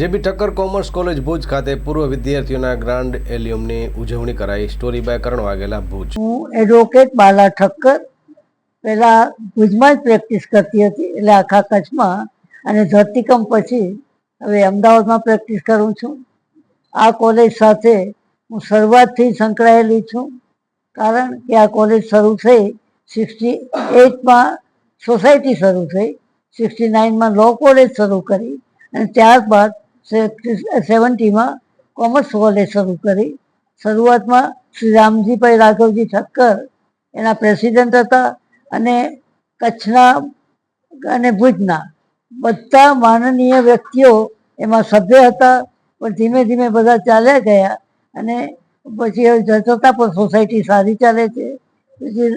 JB Thakkar commerce college Bhuj ખાતે પૂર્વ વિદ્યાર્થીઓના ગ્રાન્ડ એલ્યુમની ઉજવણી કરાઈ. Story by Karan Vaghela, Bhuj. હું એડવોકેટ બાલા ઠક્કર. પહેલાં ભુજમાં જ પ્રેક્ટિસ કરતી હતી, એટલે આખા કચ્છમાં. અને ધરતીકંપ પછી હવે અમદાવાદમાં પ્રેક્ટિસ કરું છું. આ કોલેજ સાથે હું શરૂઆતથી સંકળાયેલી છું, કારણ કે આ કોલેજ શરૂ થઈ સિક્સટી એટમાં સોસાયટી શરૂ થઈ. સિક્સટી નાઇનમાં લો કોલેજ શરૂ કરી અને ત્યારબાદ સેવન્ટીમાં કોમર્સ કોલેજ શરૂ કરી. શરૂઆતમાં શ્રી રામજીભાઈ રાઘવજી ઠક્કર એના પ્રેસિડેન્ટ હતા અને કચ્છના અને ભુજના બધા માનનીય વ્યક્તિઓ એમાં સભ્ય હતા. પણ ધીમે ધીમે બધા ચાલ્યા ગયા અને પછી જતા પણ સોસાયટી સારી ચાલે છે. પછી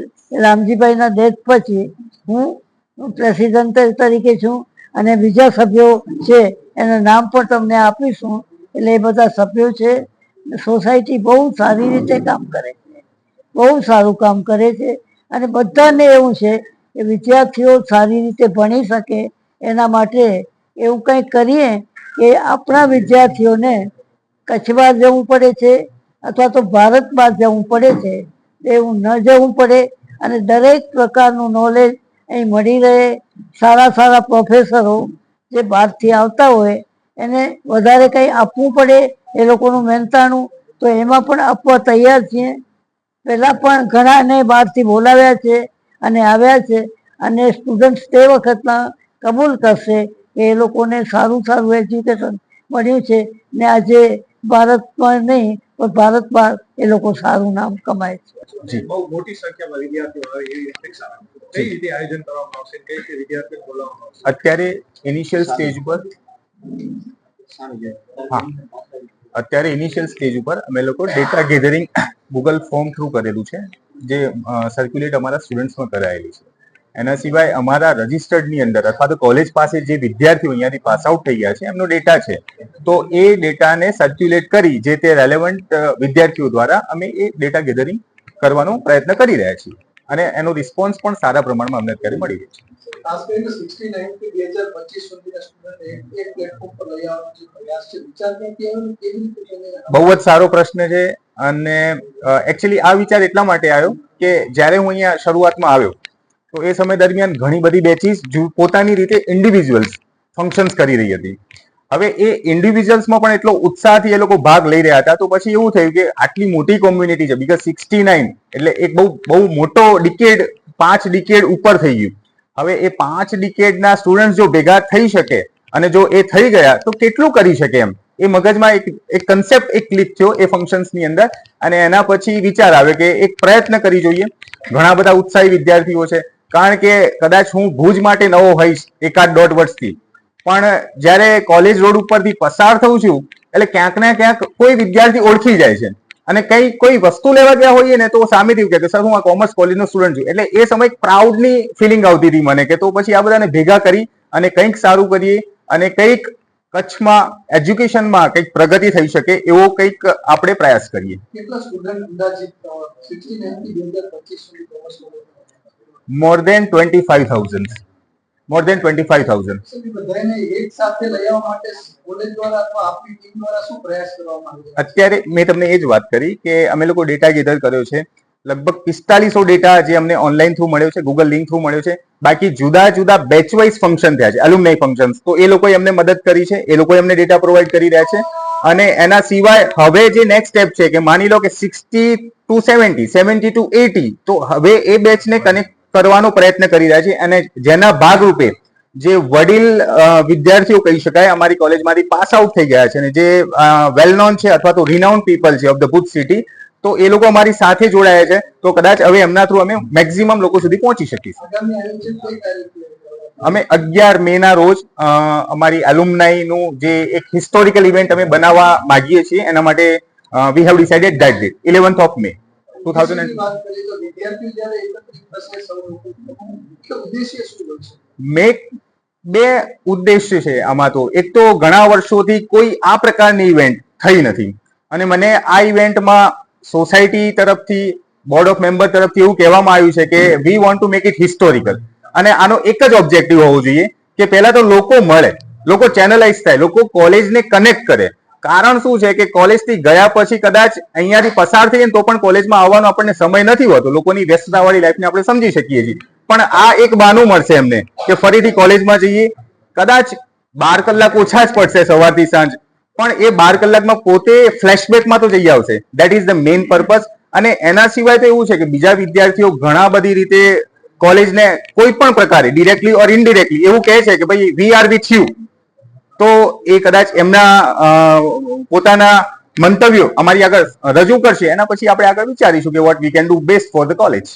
રામજીભાઈના ડેથ પછી હું પ્રેસિડેન્ટ તરીકે છું. અને બીજા સભ્યો છે, એના નામ પણ તમને આપીશું. એટલે એ બધા સભ્યો છે, સોસાયટી બહુ સારી રીતે કામ કરે છે. બહુ સારું કામ કરે છે. અને બધાને એવું છે કે વિદ્યાર્થીઓ સારી રીતે ભણી શકે. એના માટે એવું કંઈક કરીએ કે આપણા વિદ્યાર્થીઓને કચ્છ બહાર જવું પડે છે અથવા તો ભારત બહાર જવું પડે છે. એવું ન જવું પડે અને દરેક પ્રકારનું નોલેજ અહીં મળી રહે સારા સારા પ્રોફેસરો જે બહારથી આવતા હોય, એને વધારે કંઈ આપવું પડે એ લોકોનું મહેનતાણું, તો એમાં પણ આપવા તૈયાર છીએ. પહેલાં પણ ઘણાને બહારથી બોલાવ્યા છે અને આવ્યા છે અને સ્ટુડન્ટ્સ તે વખતના કબૂલ કરશે કે એ લોકોને સારું સારું એજ્યુકેશન મળ્યું છે ને આજે ભારતમાં નહીં પણ ભારત બહાર એ લોકો સારું નામ કમાય છે. જી. બહુ મોટી સંખ્યામાં વિદ્યાર્થીઓ આવે એવી અપેક્ષા કઈ રીતે આયોજન કરવામાં આવશે? કઈ રીતે વિદ્યાર્થીઓ બોલાવવામાં આવશે? અત્યારે ઇનિશિયલ સ્ટેજ પર હા. અત્યારે ઇનિશિયલ સ્ટેજ ઉપર અમે લોકો data gathering Google form through કરેલું છે જે સર્ક્યુલેટ અમારા સ્ટુડન્ટ્સમાં કરાયેલી છે. એના સિવાય અમારા રજિસ્ટર્ડની અંદર અથવા તો કોલેજ પાસે જે વિદ્યાર્થીઓ અહીંયાથી પાસ આઉટ થઈ ગયા છે એમનો ડેટા છે. તો એ ડેટાને સર્ક્યુલેટ કરી જે તે રેલેવન્ટ વિદ્યાર્થીઓ દ્વારા અમે એ ડેટા ગેધરિંગ કરવાનો પ્રયત્ન કરી રહ્યા છીએ. અને એનો રિસ્પોન્સ પણ સારા પ્રમાણમાં અમને અત્યારે મળી રહ્યો છે. બહુ જ સારો પ્રશ્ન છે અને એકચ્યુઅલી આ વિચાર એટલા માટે આવ્યો કે જ્યારે હું અહીંયા શરૂઆતમાં આવ્યો તો એ સમય દરમિયાન ઘણી બધી બેચીસ પોતાની રીતે ઇન્ડિવિજ્યુઅલ્સ ફંક્શન્સ કરી રહી હતી. હવે એ ઇન્ડિવિજ્યુઅલ્સમાં પણ એટલો ઉત્સાહથી એ લોકો ભાગ લઈ રહ્યા હતા, તો પછી એવું થયું કે આટલી મોટી કોમ્યુનિટી છે બીકોઝ સિક્સટી નાઇન એટલે એક બહુ બહુ મોટો ડિકેડ પાંચ ડિકેડ ઉપર થઈ ગયું. હવે એ પાંચ ડિકેડના સ્ટુડન્ટ જો ભેગા થઈ શકે અને જો એ થઈ ગયા, તો કેટલું કરી શકે એમ? એ મગજમાં એક એક કન્સેપ્ટ એક ક્લિક થયો એ ફંક્શન્સની અંદર. અને એના પછી વિચાર આવે કે એક પ્રયત્ન કરી જોઈએ. ઘણા બધા ઉત્સાહી વિદ્યાર્થીઓ છે કારણ કે કદાચ હું ભુજ માટે નવો હોઈશ એકાદ દોઢ વર્ષથી. પણ જ્યારે કોલેજ રોડ ઉપરથી પસાર થઉં છું, એટલે ક્યાંક ને ક્યાંક કોઈ વિદ્યાર્થી ઓળખી જાય છે. અને કઈ, કોઈ વસ્તુ લેવા ગયા હોઈએ ને તો સામેથી કે સર હું આ કોમર્સ કોલેજનો સ્ટુડન્ટ છું. એટલે એ સમય પ્રાઉડની ફિલિંગ આવતી હતી મને કે તો પછી આ બધાને ભેગા કરી અને કંઈક સારું કરીએ અને કંઈક કચ્છમાં એજ્યુકેશનમાં કંઈક પ્રગતિ થઈ શકે એવો કંઈક આપણે પ્રયાસ કરીએ. More than twenty five thousand more than twenty five thousand એક સાથે લઈ આવવા માટે કોલેજ દ્વારા અથવા આપની ટીમ દ્વારા શું પ્રયાસ કરવામાં આવી અત્યારે મેં તમને એ જ વાત કરી કે અમે લોકો ડેટા ગેધર કર્યો છે. લગભગ પિસ્તાલીસો ડેટા જે અમને ઓનલાઈન થ્રુ મળ્યો છે ગૂગલ લિંક થ્રુ મળ્યો છે. બાકી જુદા જુદા બેચ વાઇઝ ફંક્શન થયા છે અલુમનાઈ ફંક્શન તો એ લોકોએ અમને મદદ કરી છે એ લોકોએ અમને ડેટા પ્રોવાઈડ કરી રહ્યા છે. અને એના સિવાય હવે જે નેક્સ્ટ સ્ટેપ છે કે માની લો કે sixty two seventy seventy two eighty તો હવે એ બેચને કનેક્ટ કરવાનો પ્રયત્ન કરી રહ્યા છે અને જેના ભાગરૂપે જે વડીલ વિદ્યાર્થીઓ કહી શકાય અમારી કોલેજમાંથી પાસ આઉટ થઈ ગયા છે અને જે વેલ નોન છે અથવા તો રિનાઉન્ડ પીપલ છે ઓફ ધ ભુજ સિટી તો એ લોકો અમારી સાથે જોડાયા છે. તો કદાચ હવે એમના થ્રુ અમે મેક્સિમમ લોકો સુધી પહોંચી શકીશું. અમે અગિયાર મે ના રોજ અમારી એલ્યુમનાઈનું જે એક હિસ્ટોરિકલ ઇવેન્ટ અમે બનાવવા માંગીએ છીએ એના માટે we have decided that date eleventh of May two thousand ઉદ્દેશ્યની વાત કરીએ તો વિદ્યાર્થીઓ જ્યારે એકત્રિત થશે સૌ લોકો, મુખ્ય ઉદ્દેશ્ય શું હોય છે? મેં બે ઉદ્દેશ્ય છે આમાં તો. એક તો ઘણા વર્ષોથી કોઈ આ પ્રકારની ઇવેન્ટ થઈ નથી. અને મને આ ઇવેન્ટમાં સોસાયટી તરફથી બોર્ડ ઓફ મેમ્બર તરફથી એવું કહેવામાં આવ્યું છે કે we want to make it historical અને આનો એક જ ઓબ્જેક્ટિવ હોવો જોઈએ કે પહેલા તો લોકો મળે લોકો ચેનલાઇઝ થાય લોકો કોલેજને કનેક્ટ કરે. કારણ શું છે કે કોલેજથી ગયા પછી કદાચ અહીંયાથી પસાર થઈએ તો પણ કોલેજમાં આવવાનો આપણને સમય નથી હોતો. લોકોની વ્યસ્તતાવાળી લાઈફને આપણે સમજી શકીએ છીએ. પણ આ એક બહાનું મળશે એમને કે ફરીથી કોલેજમાં જઈએ. કદાચ બાર કલાક ઓછા જ પડશે સવારથી સાંજ. પણ એ બાર કલાકમાં પોતે ફ્લેશબેકમાં તો જઈ આવશે. That is the main purpose અને એના સિવાય તો એવું છે કે બીજા વિદ્યાર્થીઓ ઘણા બધી રીતે કોલેજને કોઈ પણ પ્રકારે ડિરેક્ટલી ઓર ઇનડિરેક્ટલી એવું કહે છે કે ભાઈ વી આર વિથ યુ તો એ કદાચ એમના પોતાના મંતવ્યો અમારી આગળ રજૂ કરશે. એના પછી આપણે આગળ વિચારીશું કે what we can do best for the college